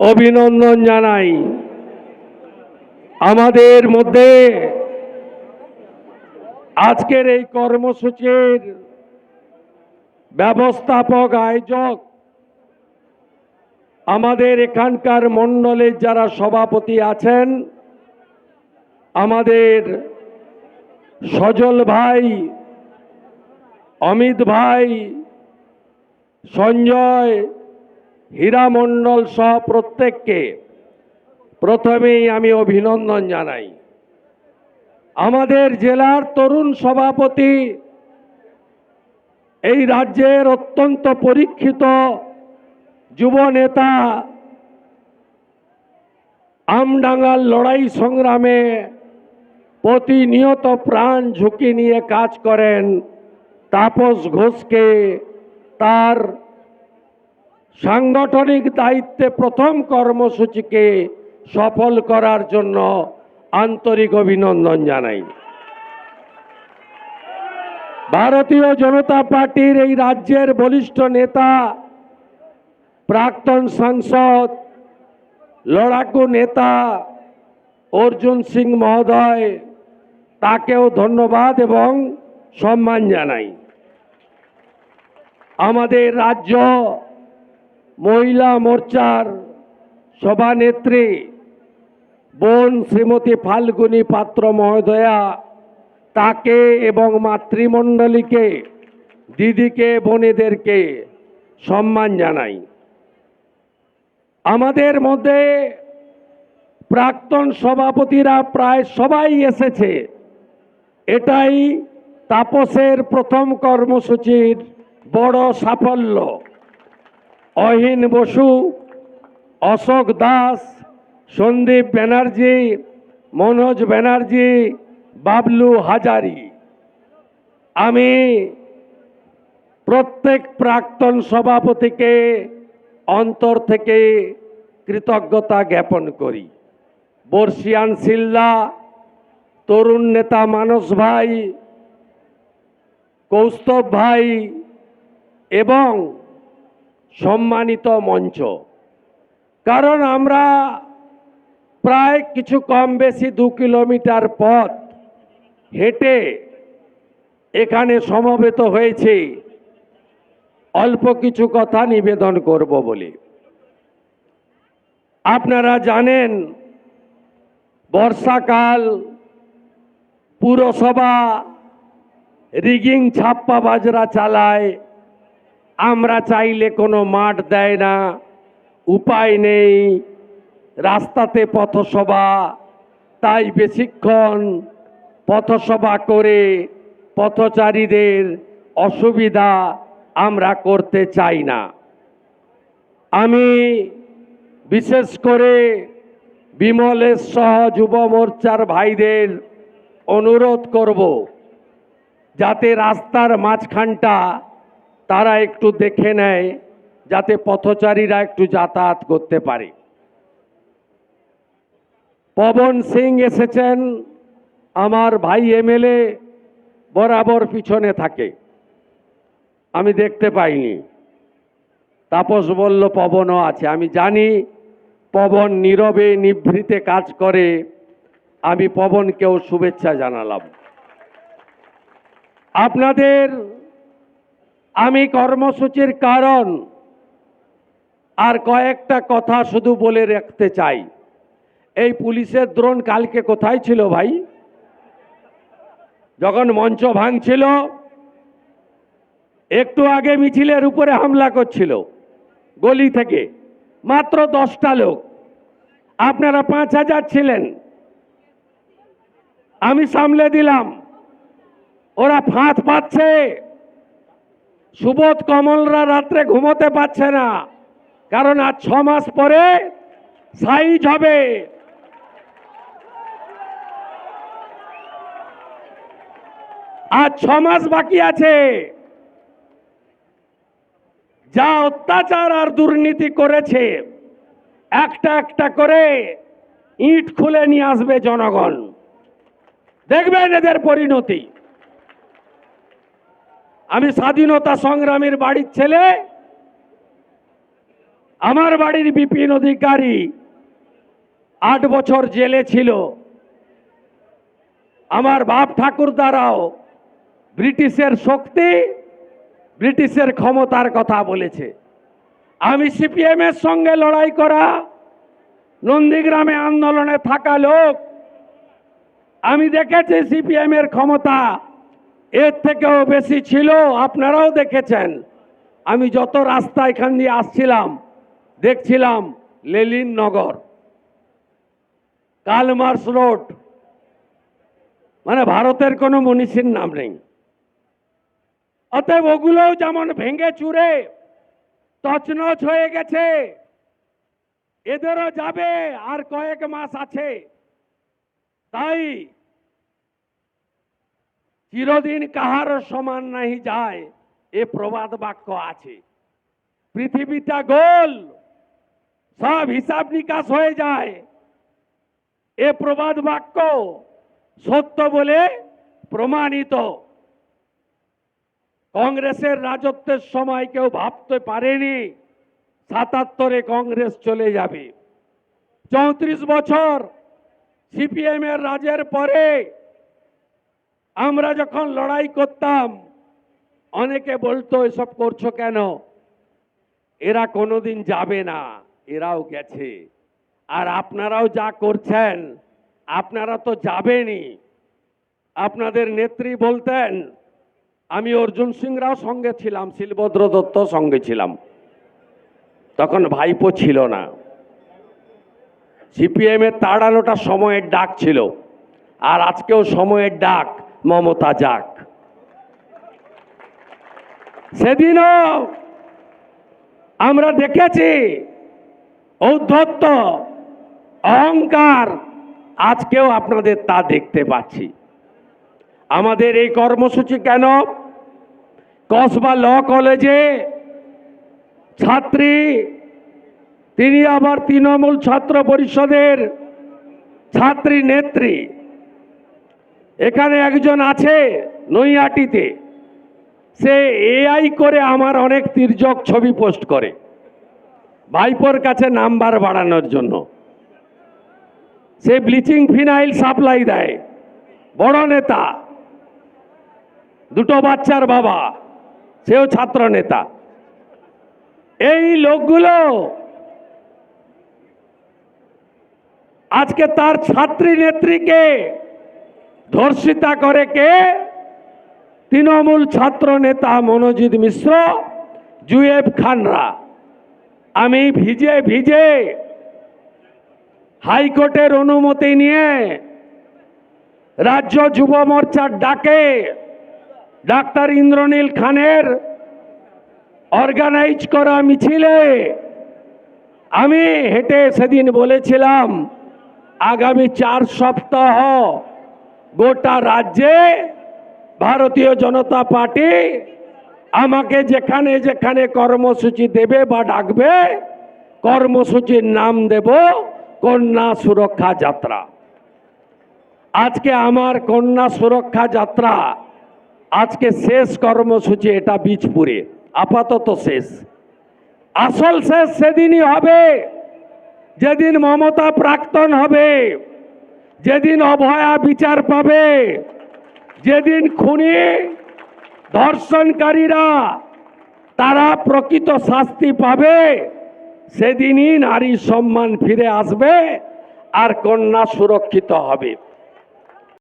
অভিনন্দন জানাই। আমাদের মধ্যে আজকের এই কর্মসূচির ব্যবস্থাপক আয়োজক আমাদের এখানকার মণ্ডলের যারা সভাপতি আছেন, আমাদের সজল ভাই, অমিত ভাই, সঞ্জয় হীরা মণ্ডল সহ প্রত্যেককে প্রথমেই আমি অভিনন্দন জানাই। আমাদের জেলার তরুণ সভাপতি এই রাজ্যের অত্যন্ত পরীক্ষিত যুব নেতা, আমডাঙ্গার লড়াই সংগ্রামে প্রতিনিয়ত প্রাণ ঝুঁকি নিয়ে কাজ করেন তাপস ঘোষকে, তার সাংগঠনিক দায়িত্বে প্রথম কর্মসূচিকে সফল করার জন্য আন্তরিক অভিনন্দন জানাই। ভারতীয় জনতা পার্টির এই রাজ্যের বলিষ্ঠ নেতা, প্রাক্তন সাংসদ, লড়াকু নেতা অর্জুন সিং মহোদয়, তাকেও ধন্যবাদ এবং সম্মান জানাই। আমাদের রাজ্য মহিলা মোর্চার সভানেত্রী বোন শ্রীমতী ফাল্গুনী পাত্র মহোদয়া, তাকে এবং মাতৃমণ্ডলীকে, দিদিকে, বোনেদেরকে সম্মান জানাই। আমাদের মধ্যে প্রাক্তন সভাপতিরা প্রায় সবাই এসেছে। এটাই তাপসের প্রথম কর্মসূচির বড় সাফল্য। অহিন বসু, অশোক দাস, সন্দীপ ব্যানার্জি, মনোজ ব্যানার্জি, বাবলু হাজারি। আমি প্রত্যেক প্রাক্তন সভাপতিকে অন্তর থেকে কৃতজ্ঞতা জ্ঞাপন করি। বর্ষিয়ান সিল্লা, তরুণ নেতা মানস ভাই, কৌস্তব ভাই এবং সম্মানিত মঞ্চ। কারণ আমরা প্রায় কিছু কম বেশি দু কিলোমিটার পথ হেঁটে এখানে সমবেত হয়েছে। অল্প কিছু কথা নিবেদন করব বলে। আপনারা জানেন, বর্ষাকাল, পুরসভা, রিগিং ছাপ্পা বাজরা চালায়। আমরা চাইলে কোনো মাঠ দেয় না, উপায় নেই, রাস্তাতে পথসভা, তাই বেশিক্ষণ পথসভা করে পথচারীদের অসুবিধা আমরা করতে চাই না। আমি বিশেষ করে বিমলের সহ যুব মোর্চার ভাইদের অনুরোধ করব, যাতে রাস্তার মাঝখানটা তারা একটু দেখে নেয় যাতে পথচারীরা একটু যাতায়াত করতে পারে। পবন সিং এসেছেন, আমার ভাই এমএলএ বরাবর পিছনে থাকে। আমি দেখতে পাইনি। তাপস বলল, পবনও আছে। আমি জানি পবন নীরবে, নিভৃতে কাজ করে। আমি পবনকেও শুভেচ্ছা জানালাম। আপনাদের আমি কর্মসূচির কারণ আর কয়েকটা কথা শুধু বলে রাখতে চাই। এই পুলিশের দ্রোণ কালকে কোথায় ছিল ভাই? যখন মঞ্চ ভাঙছিল, একটু আগে মিছিলের উপরে হামলা করছিল, গলি থেকে। মাত্র দশটা লোক। আপনারা পাঁচ হাজার ছিলেন। আমি সামলে দিলাম। ওরা ফাঁদ পাচ্ছে। সুবোধ কমলরা রাত্রে ঘুমোতে পারছে না। কারণ আজ ছ মাস পরে সাইজ হবে। আজ ছ মাস বাকি আছে। যা অত্যাচার আর দুর্নীতি করেছে, একটা একটা করে ইট খুলে নিয়ে আসবে জনগণ। দেখবেন এদের পরিণতি। আমি স্বাধীনতা সংগ্রামীর বাড়ির ছেলে। আমার বাড়ির বিপিন অধিকারী আট বছর জেলে ছিল। আমার বাপ ঠাকুর দ্বারাও ব্রিটিশের শক্তি, ব্রিটিশের ক্ষমতার কথা বলেছে। আমি সিপিএম এর সঙ্গে লড়াই করা, নন্দীগ্রামে আন্দোলনে থাকা লোক। আমি দেখেছি সিপিএম এর ক্ষমতা। এর থেকেও বেশি ছিল, আপনারাও দেখেছেন। আমি যত রাস্তা এখান দিয়ে আসছিলাম, দেখছিলাম লেলিন নগর, কালমার্স রোড। মানে ভারতের কোনো মনীষীর নাম নেই। অতএব ওগুলোও যেমন ভেঙে চুরে, তছনছ হয়ে গেছে, এদেরও যাবে আর কয়েক মাস আছে। তাই চিরদিন কাহার সমান নাহি যায়, এ প্রবাদ বাক্য আছে। পৃথিবীটা গোল, সব হিসাব নিকাশ হয়ে যায়। এ প্রবাদ বাক্য সত্য বলে প্রমাণিত। কংগ্রেসের রাজত্বের সময় কেউ ভাবতে পারেনি, সাতাত্তরে কংগ্রেস চলে যাবে। চৌত্রিশ বছর সিপিএম এর রাজের পরে আমরা যখন লড়াই করতাম, অনেকে বলতো, এসব করছ কেন? এরা কোনোদিন যাবে না, এরাও গেছে। আর আপনারাও যা করছেন, আপনারা তো যাবেনই। আপনাদের নেত্রী বলতেন, আমি অর্জুন সিং রাও সঙ্গে ছিলাম, শিলভদ্র দত্ত সঙ্গে ছিলাম। তখন ভাইপো ছিল না। সিপিএম এর তাড়ানোটা সময়ের ডাক ছিল, আর আজকেও সময়ের ডাক। মমতা যাক সেদিনও আমরা দেখেছি ঔদ্ধত্য, অহংকার আজকেও আপনাদের তা দেখতে পাচ্ছি। আমাদের এই কর্মসূচি কেন? কসবা ল কলেজে ছাত্রী, তিনি আবার তৃণমূল ছাত্র পরিষদের ছাত্রী নেত্রী। এখানে একজন আছে নৈহাটিতে। সে এআই করে আমার অনেক তির্যক ছবি পোস্ট করে। ভাইপোর কাছে নাম্বার বাড়ানোর জন্য। সে ব্লিচিং ফিনাইল সাপ্লাই দেয়। বড় নেতা। দুটো বাচ্চার বাবা। সেও ছাত্র নেতা। এই লোকগুলো আজকে তার ছাত্রী নেত্রীকে ধর্ষিতা করে কে? তৃণমূল ছাত্র নেতা মনোজিৎ মিশ্র, জুয়েব খানরা। আমি ভিজে ভিজে হাইকোর্টের অনুমতি নিয়ে রাজ্য যুব মোর্চার ডাকে ডাক্তার ইন্দ্রনীল খানের অর্গানাইজ করা মিছিলে আমি হেঁটে সেদিন বলেছিলাম, আগামী চার সপ্তাহ গোটা রাজ্যে ভারতীয় জনতা পার্টি আমাকে যেখানে যেখানে কর্মসূচি দেবে বা ডাকবে, কর্মসূচির নাম দেব কন্যা সুরক্ষা যাত্রা। আজকে আমার কন্যা সুরক্ষা যাত্রা, আজকে শেষ কর্মসূচি এটা বীজপুরে, আপাতত শেষ। আসল শেষ সেদিনই হবে, যেদিন মমতা প্রাক্তন হবে। যেদিন অভয়া বিচার পাবে, যেদিন খুনি ধর্ষণকারীরা তারা প্রকৃত শাস্তি পাবে, সেদিনই নারী সম্মান ফিরে আসবে আর কন্যা সুরক্ষিত হবে।